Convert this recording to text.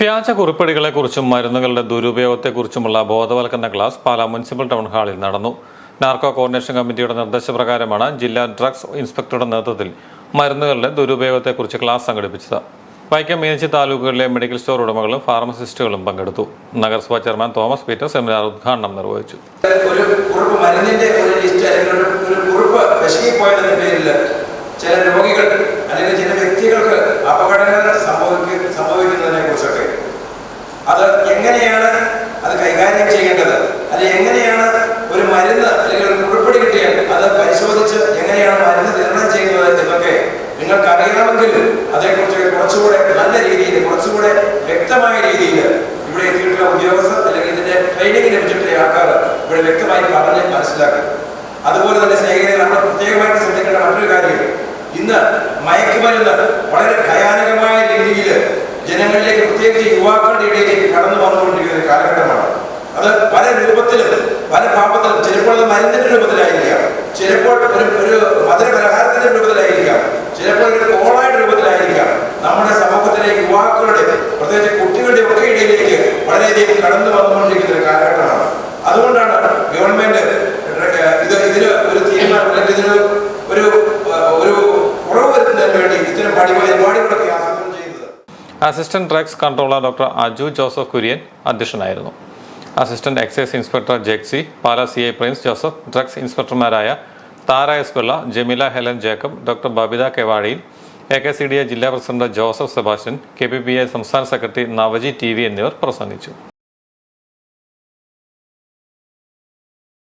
വ്യാജ കുറിപ്പടികളെക്കുറിച്ചും മരുന്നുകളുടെ ദുരുപയോഗത്തെക്കുറിച്ചുമുള്ള ബോധവൽക്കരണ ക്ലാസ് പാലാ മുനിസിപ്പൽ ടൗൺ ഹാളിൽ നടന്നു. നാർക്കോ കോർഡിനേഷൻ കമ്മിറ്റിയുടെ നിർദ്ദേശപ്രകാരമാണ് ജില്ലാ ഡ്രഗ്സ് ഇൻസ്പെക്ടറുടെ നേതൃത്വത്തിൽ മരുന്നുകളുടെ ദുരുപയോഗത്തെക്കുറിച്ച് ക്ലാസ് സംഘടിപ്പിച്ചത്. വൈക്കം മീനച്ചി താലൂക്കുകളിലെ മെഡിക്കൽ സ്റ്റോർ ഉടമകളും ഫാർമസിസ്റ്റുകളും പങ്കെടുത്തു. നഗരസഭാ ചെയർമാൻ തോമസ് പീറ്റർ സെമിനാർ ഉദ്ഘാടനം നിർവഹിച്ചു. ഒരു ഒരു ലിസ്റ്റ് ഒരു പേരിൽ ചില രോഗികൾ അല്ലെങ്കിൽ ചില വ്യക്തികൾക്ക് അത് എങ്ങനെയാണ് അത് കൈകാര്യം ചെയ്യേണ്ടത്? അല്ലെങ്കിൽ എങ്ങനെയാണ് ഒരു മരുന്ന് അല്ലെങ്കിൽ ഒരു കുറിപ്പടി കിട്ടിയാൽ അത് പരിശോധിച്ച് എങ്ങനെയാണ് മരുന്ന് നിർണയം ചെയ്യുന്നത് എന്നൊക്കെ നിങ്ങൾക്ക് അറിയണമെങ്കിൽ അതേക്കുറിച്ച് കുറച്ചുകൂടെ നല്ല രീതിയിൽ കുറച്ചുകൂടെ വ്യക്തമായ രീതിയിൽ ഇവിടെ എത്തിയിട്ടുള്ള ഉദ്യോഗസ്ഥർ അല്ലെങ്കിൽ ഇതിന്റെ ട്രെയിനിങ് ലഭിച്ചിട്ടുള്ള ആൾക്കാർ ഇവിടെ വ്യക്തമായി പറഞ്ഞ് മനസ്സിലാക്കും അതുപോലെ തന്നെ സ്നേഹിതരെ നമ്മൾ പ്രത്യേകമായിട്ട് ശ്രദ്ധിക്കേണ്ട മറ്റൊരു കാര്യം ഇന്ന് മയക്കുമരുന്ന് വളരെ ഭയാനകമായ രീതിയിൽ പ്രത്യേകിച്ച് യുവാക്കളുടെ ഇടയിലേക്ക് കടന്നു വന്നുകൊണ്ടിരിക്കുന്ന കാലഘട്ടമാണ്. അത് പല രൂപത്തിലും പല ഭാവത്തിലും ചിലപ്പോൾ അത് മരുന്നിന്റെ രൂപത്തിലായിരിക്കാം. ചിലപ്പോൾ ഒരു ഒരു മധുരപലഹാരത്തിന്റെ രൂപത്തിലായിരിക്കാം. ചിലപ്പോൾ ഒരു കോളായുടെ രൂപത്തിലായിരിക്കാം. നമ്മുടെ സമൂഹത്തിലെ യുവാക്കളുടെ പ്രത്യേകിച്ച് കുട്ടികളുടെ ഒക്കെ ഇടയിലേക്ക് വളരെയധികം കടന്നു വന്നുകൊണ്ടിരിക്കുന്ന ഒരു കാലഘട്ടമാണ്. അതുകൊണ്ടാണ് ഗവൺമെന്റ് ഇത് ഇതിന് ഒരു തീരുമാനം അല്ലെങ്കിൽ ഇതിന് ഒരു ഒരു കുറവ് വരുത്തുന്നതിന് വേണ്ടി ഇത്തരം പരിപാടി പരിപാടികളുടെ assistant drugs controller doctor Aju Joseph Kurian അധ്യക്ഷനായിരുന്നു. Assistant excise inspector Jexy Pala C I Prince Joseph drugs ഇൻസ്പെക്ടർമാരായ Thara S Pillai Jameela Helen Jacob doctor Babitha കെവാഴിയിൽ A K C D A ജില്ലാ president Joseph Sebastian K P P I സംസ്ഥാന secretary Navaji T V എന്നിവർ പ്രസംഗിച്ചു.